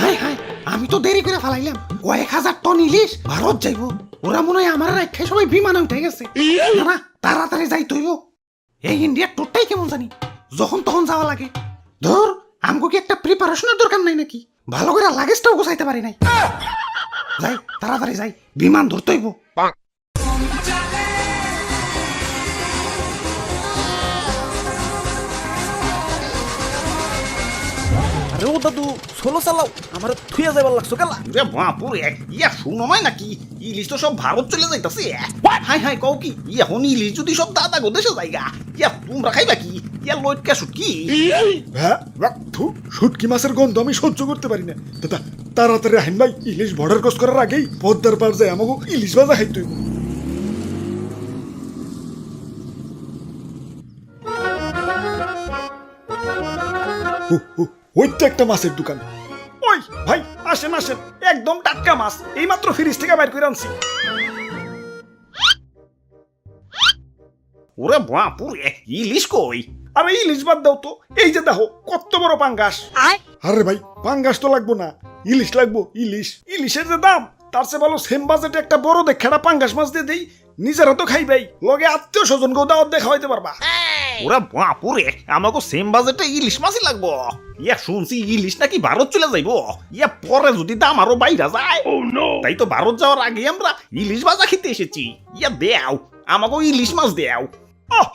High high, আমি তো দেরি করে ফালাইলাম। কয়েক হাজার টন ইলিশ, ভারত যাইব। ওরা মনে হয় আমার রেখে সবাই বিমানে উঠে গেছে। না তাড়াতাড়ি যাই তৈব। এই ইন্ডিয়ার টোটটাই কেমন জানি। যখন তখন যাওয়া লাগে। ধর, আমগো কি একটা প্রিপারেশনের দরকার নাই নাকি? ভালো করে লাগেজটাও গোছাইতে পারি নাই। যাই, তাড়াতাড়ি যাই। বিমান ধরতে আরে ও দাদু সোলো চালাও আমার থুয়া যাবার লাগছো গেলা রে বাপুরে ইয়া শুনমাই নাকি? ইলিশ তো সব ভারত চলে যাইতাছে। হাই হাই কও কি? ইয়া হন ইলিশ যদি সব দাদা গো দেশে যাইগা ইয়া তোমরা খাইবা কি? ইয়া লইটকা শুটকি হ্যাঁ? থু শুটকি মাছের গন্ধ আমি সহ্য করতে পারি না। দাদা তাড়াতাড়ি আহিন ভাই ইলিশ বর্ডার ক্রস করার আগেই পদ্মার পার যায় আমাকে ইলিশ ভাজা খাইতে হইব। ওই তো একটা মাছের দোকান। ওই ভাই আসেন আসেন। একদম টাটকা মাছ। এইমাত্র ফ্রিজ থেকে বাইর করে আনছি। ওরে বাপুরে ইলিশ কই? আরে ইলিশ বাদ দাও তো। এই যে দেখো কত বড় পাঙ্গাস। আরে ভাই পাঙ্গাস তো লাগবো না। ইলিশ লাগবো ইলিশ। ইলিশের যে দাম তার চেয়ে ভালো সেম বাজেটে একটা বড় দেখাটা পাঙ্গাস মাছ দিয়ে দেই। নিজেরা তো খাইবাই। লগে আত্মীয় স্বজন গো দাওয়াত দেখা হইতে পারবা। ওরে বাপুরে আমাকে সেম বাজেটে ইলিশ মাছই লাগবো। ইয়া শুনছি ইলিশ নাকি ভারত চলে যাইবো। ইয়া পরে যদি দাম আরও বাইরা যায়। তাই তো ভারত যাওয়ার আগে আমরা ইলিশ ভাজা খেতে এসেছি। ইয়া দেও আমাকে ইলিশ মাছ দেও।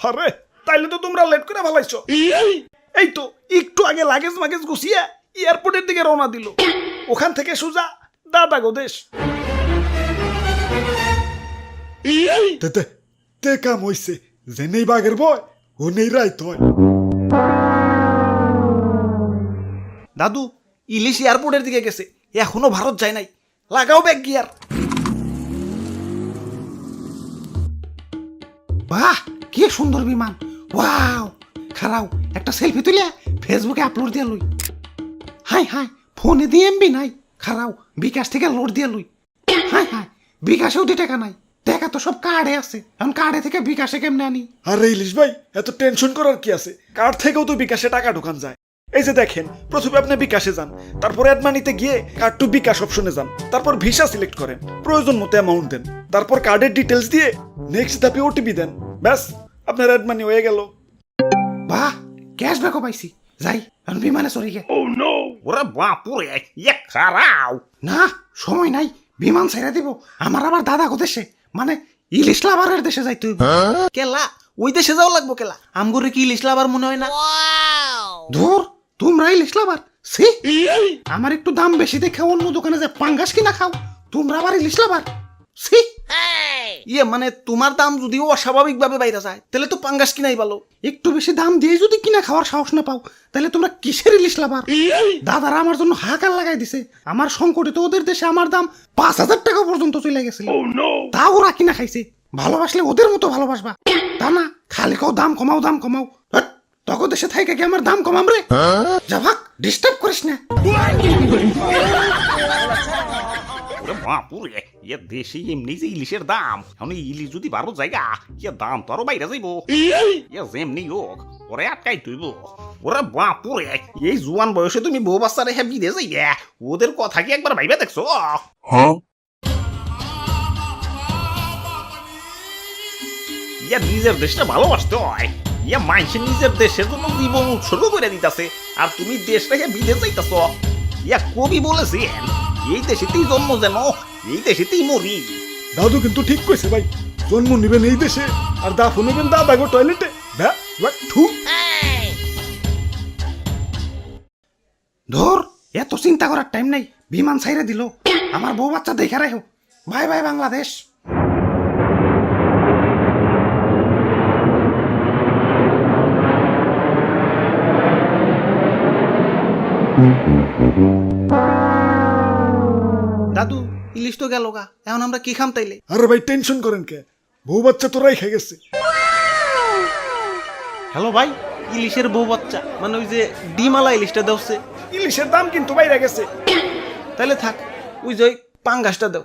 আরে তাইলে তো তোমরা লেট করে ভালাইছো এই তো একটু আগে লাগেজ মাগেজ গুছিয়ে এয়ারপোর্টের দিকে রওনা দিল। ওখান থেকে সোজা দাদা গো দেশ। তে কাম হইছে যে নেই বাঘের বয় ও নেই রাইত হয় দাদু ইলিশ এয়ারপোর্টের দিকে গেছে। এখনও ভারত যায় নাই। লাগাও ব্যাগ গিয়ার। বাহ কি সুন্দর বিমান। ওয়াও খারাও একটা সেলফি তুলে ফেসবুকে আপলোড দিয়ে লই। হাই হাই ফোনে দিয়ে এমবি নাই। খারাও বিকাশ থেকে লোড দিয়ে লই। হাই হাই বিকাশেও দি টাকা নাই। টাকা তো সব কার্ডে আছে। এখন কার্ডে থেকে বিকাশে কেমনে আনি? আরে ইলিশ ভাই এত টেনশন করার কি আছে? কার্ড থেকেও তো বিকাশে টাকা ঢোকান যায়। এই যে দেখেন প্রথমে আপনি বিকাশে যান তারপর অ্যাডমানিতে গিয়ে কার্ড টু বিকাশ অপশনে যান তারপর ভিসা সিলেক্ট করেন প্রয়োজন মতো অ্যামাউন্ট দেন তারপর কার্ডের ডিটেলস দিয়ে নেক্সট ধাপে ওটিপি দেন ব্যাস আপনার অ্যাডমানি হয়ে গেল। বাহ ক্যাশব্যাকও পাইছি। যাই এখন বিমানে চড়ি গে। ওরে বাপুরে ইয়া খারাও না সময় নাই বিমান ছেড়ে দিব। আমার আবার দাদা দেশে। মানে ইলিশ লাভারের দেশে যাই তুই কেলা ওই দেশে যাও লাগবো কেলা। আমগুরি কি ইলিশ লাভার মনে হয় না? ধর তোমরা ইলিশ লাভার। সি আমার একটু দাম বেশি দেখে অন্য দোকানে যে পাঙ্গাস কিনা খাও তোমরা আবার ইলিশ লাভার। সি ইয়ে মানে তোমার দাম যদি অস্বাভাবিক ভাবে বাইরে যায় তাহলে তো পাঙ্গাস কিনাই ভালো। একটু বেশি দাম দিয়ে যদি কিনা খাওয়ার সাহস না পাও তাহলে তোমরা কিসের ইলিশ লাভার? দাদারা আমার জন্য হাহাকার লাগাই দিছে। আমার সংকটে তো ওদের দেশে আমার দাম পাঁচ হাজার টাকা পর্যন্ত চলে গেছিল। তা ওরা কিনা খাইছে। ভালোবাসলে ওদের মতো ভালোবাসবা। তা না খালি কাও দাম কমাও দাম কমাও। তখন দেশে থাইকে কি আমার দাম কমাম রে? যা ভাগ ডিস্টার্ব করিস না। বাপুরে ইয়া দেশে এমনি যে ইলিশের দাম। এখন ইলিশ যদি ভারত জায়গা ইয়া দাম তো আরও বাইরে যাইব। ইয়া যেমনি হোক ওরে আটকাই তুইব। ওরে বাপুরে এই জুয়ান বয়সে তুমি বউ বাচ্চা রেখে বিদে যাইয়া ওদের কথা কি একবার ভাইবে দেখছ? ইয়া নিজের দেশটা ভালোবাসতে হয়। ইয়া মানুষের নিজের দেশের জন্য জীবন উৎসর্গ করে দিতেছে। আর তুমি দেশ রেখে বিদেশ যাইতেছ। ইয়া কবি বলেছেন এই দেশেতেই জন্ম যেন এই দেশেতেই মরি। দাদু কিন্তু ঠিক কইছে ভাই জন্ম নিবেন এই দেশে আর দাফ নেবেন দাদা গো টয়লেটে। ধর এত চিন্তা করার টাইম নাই বিমান ছাইরে দিল। আমার বউ বাচ্চা দেখে রাখো বাই বাই বাংলাদেশ। দাদু ইলিশ তো গেল গা এখন আমরা কি খাম তাইলে? আরে ভাই টেনশন করেন কে? বউ বাচ্চা তো খেয়ে গেছে। হ্যালো ভাই ইলিশের বউ বাচ্চা মানে ওই যে ডিমালা ইলিশটা দেওছে। ইলিশের দাম কিন্তু বাইরে গেছে। তাহলে থাক ওই যে ওই পাঙ্গাসটা দাও।